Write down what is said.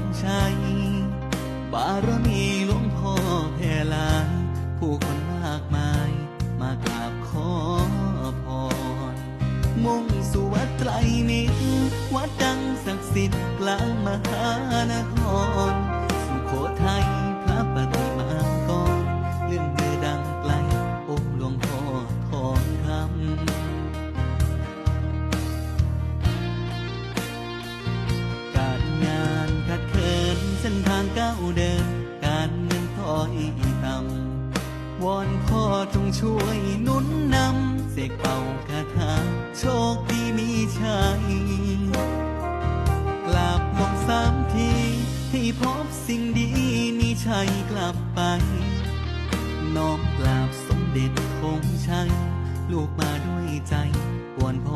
งชัย บารมีหลวงพ่อแผ่ลายผู้คนมากมายมากราบขอพร มุ่งสู่วัดไตรมิตรวัดดังศักดิ์สิทธิ์กลางมหานคร เดินการเงินถอยต่ำวอนพ่อจงช่วยนุนนำเสกเป่าคาถาโชคดีมีชัยกลับลงสามทีให้พบสิ่งดีมีชัยกลับไป น้อมกราบสมเด็จคงชัยลูกมาด้วยใจวอนพ่อ